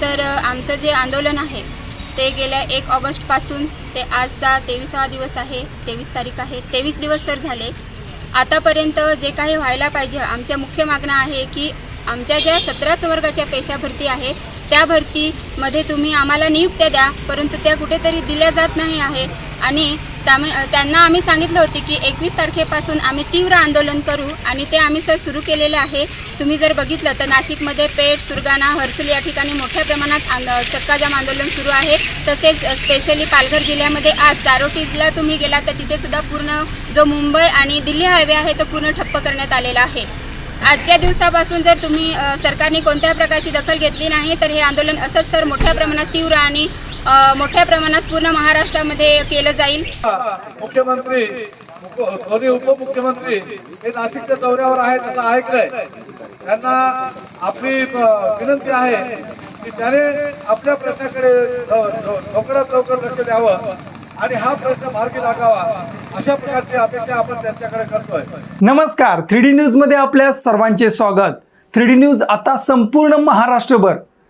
Sir आमचं जे आंदोलन आहे ते गेल्या एक ऑगस्टपासून ते आजचा तेवीसावा दिवस आहे तेवीस तारीख आहे तेवीस दिवस सर झाले. आतापर्यंत जे काही व्हायला पाहिजे आमच्या मुख्य मागणं आहे की आमच्या ज्या सतरा संवर्गाच्या पेशा भरती आहे त्या भरतीमध्ये तुम्ही आम्हाला नियुक्त्या द्या परंतु त्या कुठेतरी दिल्या जात नाही आहे. आणि त्यामुळे त्यांना आम्ही सांगितलं होते की एकवीस तारखेपासून आम्ही तीव्र आंदोलन करू आणि ते आम्ही सर सुरू केलेले आहे. तुम्ही जर बघितलं तर नाशिकमध्ये पेठ सुरगाणा हर्सुल या ठिकाणी मोठ्या प्रमाणात चक्काजाम आंदोलन सुरू आहे. तसेच स्पेशली पालघर जिल्ह्यामध्ये आज चारोटीजला तुम्ही गेला तर तिथेसुद्धा पूर्ण जो मुंबई आणि दिल्ली हायवे आहे तो पूर्ण ठप्प करण्यात आलेला आहे. आजच्या दिवसापासून जर तुम्ही सरकारने कोणत्या प्रकारची दखल घेतली नाही तर हे आंदोलन असंच सर मोठ्या प्रमाणात तीव्र आणि मोठ्या प्रमाणात पूर्ण महाराष्ट्रामध्ये केलं जाईल. मुख्यमंत्री उप- दोन्ही उपमुख्यमंत्री हे नाशिकच्या दौऱ्यावर आहेत असं ऐकलंय. त्यांना आपली विनंती आहे की त्याने आपल्या प्रश्नाकडे लव- लव- लवकरात लवकर लक्ष द्यावं आणि हा प्रश्न मार्गी लागावा. अशा प्रकारची अपेक्षा आपण त्यांच्याकडे करतोय. नमस्कार. थ्री डी न्यूजमध्ये आपल्या सर्वांचे स्वागत. थ्री डी न्यूज आता संपूर्ण महाराष्ट्रभर